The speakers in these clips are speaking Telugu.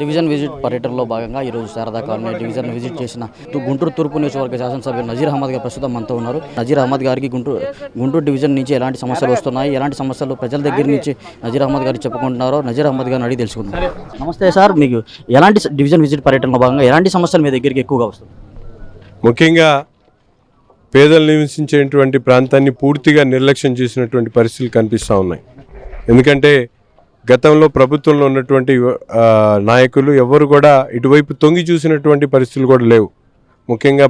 డివిజన్ విజిట్ పర్యటనలో భాగంగా ఈరోజు శారదా కాలనీ డివిజన్ విజిట్ చేసిన తు- గుంటూరు తూర్పు నియోజకవర్గ శాసనసభ్యులు నజీర్ అహ్మద్ గారు ప్రస్తుతం మనతో ఉన్నారు. నజీర్ అహ్మద్ గారికి గుంటూరు గుంటూరు డివిజన్ నుంచి ఎలాంటి సమస్యలు వస్తున్నాయి? ఎలాంటి సమస్యలు ప్రజల దగ్గర నుంచి నజీర్ అహ్మద్ గారు చెప్పుకుంటున్నారో నజీర్ అహ్మద్ గారిని అడిగి తెలుసుకుందాం. నమస్తే సార్ మీకు ఎలాంటి డివిజన్ విజిట్ పర్యటనలో భాగంగా ఎలాంటి సమస్యలు మీ దగ్గరికి ఎక్కువగా వస్తుంది ముఖ్యంగా పేదలు నివసించేటువంటి ప్రాంతాన్ని పూర్తిగా నిర్లక్ష్యం చేసినటువంటి పరిస్థితులు కనిపిస్తూ ఉన్నాయి. ఎందుకంటే గతంలో ప్రభుత్వంలో ఉన్నటువంటి నాయకులు ఎవరు కూడా ఇటువైపు తొంగి చూసినటువంటి పరిస్థితులు కూడా లేవు. ముఖ్యంగా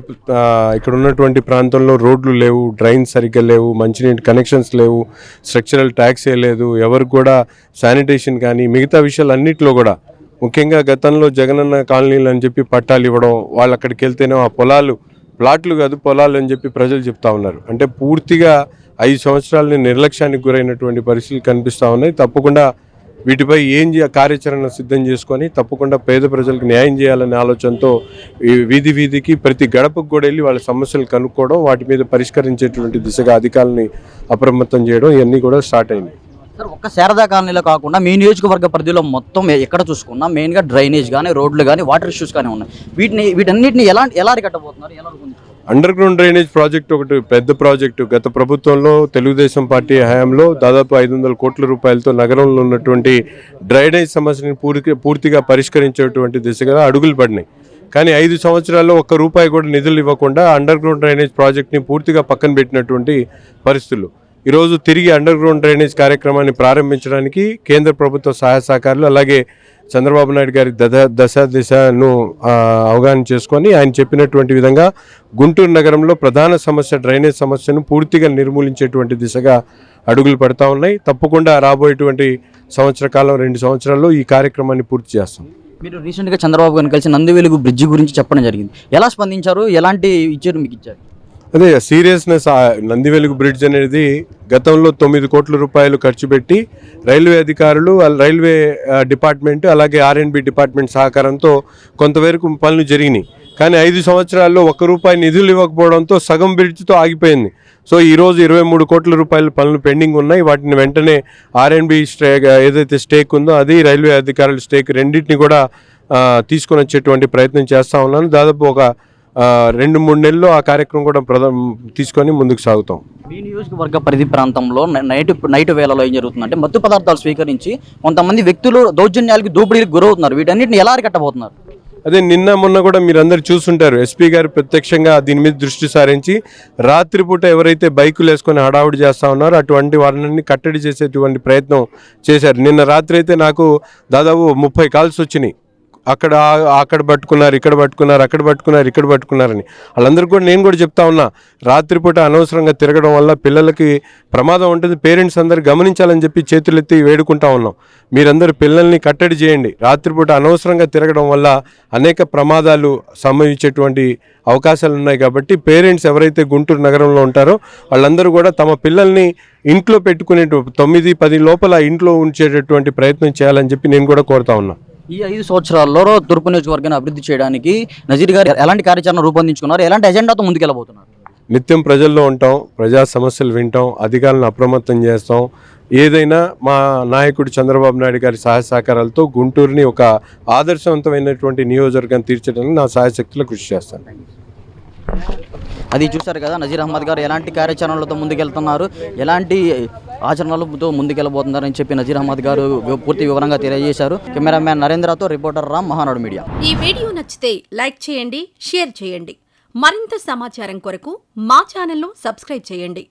ఇక్కడ ఉన్నటువంటి ప్రాంతంలో రోడ్లు లేవు డ్రైన్ సరిగ్గా లేవు మంచినీటి కనెక్షన్స్ లేవు స్ట్రక్చరల్ ట్యాక్స్ లేదు ఎవరికి కూడా శానిటేషన్ కానీ మిగతా విషయాలు అన్నింటిలో కూడా. ముఖ్యంగా గతంలో జగనన్న కాలనీలు అని చెప్పి పట్టాలు ఇవ్వడం వాళ్ళు అక్కడికి వెళ్తేనే ఆ పొలాలు ప్లాట్లు కాదు పొలాలు అని చెప్పి ప్రజలు చెప్తా ఉన్నారు. అంటే పూర్తిగా ఐదు సంవత్సరాలని నిర్లక్ష్యానికి గురైనటువంటి పరిస్థితులు కనిపిస్తూ ఉన్నాయి. తప్పకుండా వీటిపై ఏం కార్యాచరణ సిద్ధం చేసుకొని తప్పకుండా పేద ప్రజలకు న్యాయం చేయాలనే ఆలోచనతో వీధి వీధికి ప్రతి గడపకు కూడా వెళ్ళి వాళ్ళ సమస్యలు కనుక్కోవడం వాటి మీద పరిష్కరించేటువంటి దిశగా అధికారులని అప్రమత్తం చేయడం ఇవన్నీ కూడా స్టార్ట్ అయింది. సార్ ఒక్క శారదా కాలనీలో కాకుండా మీ నియోజకవర్గ పరిధిలో మొత్తం ఎక్కడ చూసుకున్నా మెయిన్గా డ్రైనేజ్ కానీ రోడ్లు కానీ వాటర్ ఇష్యూస్ కానీ ఉన్నాయి. వీటిని వీటన్నిటిని ఎలా ఎలా అరికట్టబోతున్నారు? ఎలా అండర్ గ్రౌండ్ డ్రైనేజ్ ప్రాజెక్ట్ ఒకటి పెద్ద ప్రాజెక్టు గత ప్రభుత్వంలో తెలుగుదేశం పార్టీ హయాంలో దాదాపు ఐదు వందల కోట్ల రూపాయలతో నగరంలో ఉన్నటువంటి డ్రైనేజ్ సమస్యని పూర్తి పూర్తిగా పరిష్కరించేటువంటి దిశగా అడుగులు పడినాయి. కానీ ఐదు సంవత్సరాల్లో ఒక్క రూపాయి కూడా నిధులు ఇవ్వకుండా అండర్ గ్రౌండ్ డ్రైనేజ్ ప్రాజెక్ట్ని పూర్తిగా పక్కన పెట్టినటువంటి పరిస్థితులు. ఈరోజు తిరిగి అండర్ గ్రౌండ్ డ్రైనేజ్ కార్యక్రమాన్ని ప్రారంభించడానికి కేంద్ర ప్రభుత్వ సహాయ సహకారులు అలాగే చంద్రబాబు నాయుడు గారి దశ దశ దిశను అవగాహన చేసుకొని ఆయన చెప్పినటువంటి విధంగా గుంటూరు నగరంలో ప్రధాన సమస్య డ్రైనేజ్ సమస్యను పూర్తిగా నిర్మూలించేటువంటి దిశగా అడుగులు పడతా ఉన్నాయి. తప్పకుండా రాబోయేటువంటి సంవత్సర కాలం రెండు సంవత్సరాల్లో ఈ కార్యక్రమాన్ని పూర్తి చేస్తాం. మీరు రీసెంట్గా చంద్రబాబు గారిని కలిసి నందివెలుగు బ్రిడ్జి గురించి చెప్పడం జరిగింది. ఎలా స్పందించారు? ఎలాంటి ఇచ్చారు మీకు ఇచ్చారు? అదే సీరియస్నెస్ ఆ నందివెలుగు బ్రిడ్జ్ అనేది గతంలో తొమ్మిది కోట్ల రూపాయలు ఖర్చు పెట్టి రైల్వే అధికారులు రైల్వే డిపార్ట్మెంట్ అలాగే ఆర్ఎండ్బి డిపార్ట్మెంట్ సహకారంతో కొంతవరకు పనులు జరిగినాయి. కానీ ఐదు సంవత్సరాల్లో ఒక్క రూపాయి నిధులు ఇవ్వకపోవడంతో సగం బ్రిడ్జ్తో ఆగిపోయింది. సో ఈరోజు ఇరవై మూడు కోట్ల రూపాయల పనులు పెండింగ్ ఉన్నాయి. వాటిని వెంటనే ఆర్ఎండ్బి స్టే ఏదైతే స్టేక్ ఉందో అది రైల్వే అధికారుల స్టేక్ రెండింటిని కూడా తీసుకొని వచ్చేటువంటి ప్రయత్నం చేస్తూ ఉన్నాను. దాదాపు ఒక రెండు మూడు నెలల్లో ఆ కార్యక్రమం కూడా ప్రధాన తీసుకొని ముందుకు సాగుతాం. మీ నియోజకవర్గ పరిధి ప్రాంతంలో నైట్ నైట్ వేళలో ఏం జరుగుతుందంటే మత్తు పదార్థాలు స్వీకరించి కొంతమంది వ్యక్తులు దౌర్జన్యాలకి దోపిడీలకు గురవుతున్నారు. వీటన్నిటిని ఎలా అరికట్టబోతున్నారు? అదే నిన్న మొన్న కూడా మీరు అందరు చూస్తుంటారు ఎస్పీ గారు ప్రత్యక్షంగా దీని మీద దృష్టి సారించి రాత్రిపూట ఎవరైతే బైకులు వేసుకొని హడావుడి చేస్తా ఉన్నారో అటువంటి వారిని కట్టడి చేసేటువంటి ప్రయత్నం చేశారు. నిన్న రాత్రి అయితే నాకు దాదాపు ముప్పై కాల్స్ వచ్చినాయి. అక్కడ అక్కడ పట్టుకున్నారు ఇక్కడ పట్టుకున్నారు అక్కడ పట్టుకున్నారు ఇక్కడ పట్టుకున్నారని. వాళ్ళందరూ కూడా నేను కూడా చెప్తా ఉన్నా రాత్రిపూట అనవసరంగా తిరగడం వల్ల పిల్లలకి ప్రమాదం ఉంటుంది. పేరెంట్స్ అందరు గమనించాలని చెప్పి చేతులెత్తి వేడుకుంటా ఉన్నాం. మీరందరూ పిల్లల్ని కట్టడి చేయండి. రాత్రిపూట అనవసరంగా తిరగడం వల్ల అనేక ప్రమాదాలు సంభవించేటువంటి అవకాశాలు ఉన్నాయి కాబట్టి పేరెంట్స్ ఎవరైతే గుంటూరు నగరంలో ఉంటారో వాళ్ళందరూ కూడా తమ పిల్లల్ని ఇంట్లో పెట్టుకునే తొమ్మిది పది లోపల ఇంట్లో ఉంచేటటువంటి ప్రయత్నం చేయాలని చెప్పి నేను కూడా కోరుతా ఉన్నా. ఈ ఐదు సంవత్సరాల్లో తూర్పు నియోజకవర్గాన్ని అభివృద్ధి చేయడానికి నజీర్ గారు ఎలాంటి కార్యాచరణ రూపొందించుకున్నారు? ఎలాంటి ఎజెండాతో ముందుకెళ్ళబోతున్నారు? నిత్యం ప్రజల్లో ఉంటాం ప్రజా సమస్యలు వింటాం అధికారులను అప్రమత్తం చేస్తాం. ఏదైనా మా నాయకుడు చంద్రబాబు నాయుడు గారి సహాయ సహకారాలతో గుంటూరుని ఒక ఆదర్శవంతమైనటువంటి నియోజకవర్గం తీర్చడానికి నా సహాయశక్తులు కృషి చేస్తాను. అది చూశారు కదా నజీర్ అహ్మద్ గారు ఎలాంటి కార్యాచరణలతో ముందుకెళ్తున్నారు? ఎలాంటి ఆచరణలతో ముందుకెళ్ళబోతున్నారని చెప్పి నజీర్ అహ్మద్ గారు పూర్తి వివరంగా తెలియజేశారు. కెమెరామ్యాన్ నరేంద్రతో రిపోర్టర్ రామ్ మహానాడు మీడియా. ఈ వీడియో నచ్చితే లైక్ చేయండి షేర్ చేయండి. మరింత సమాచారం కొరకు మా ఛానల్ను సబ్స్క్రైబ్ చేయండి.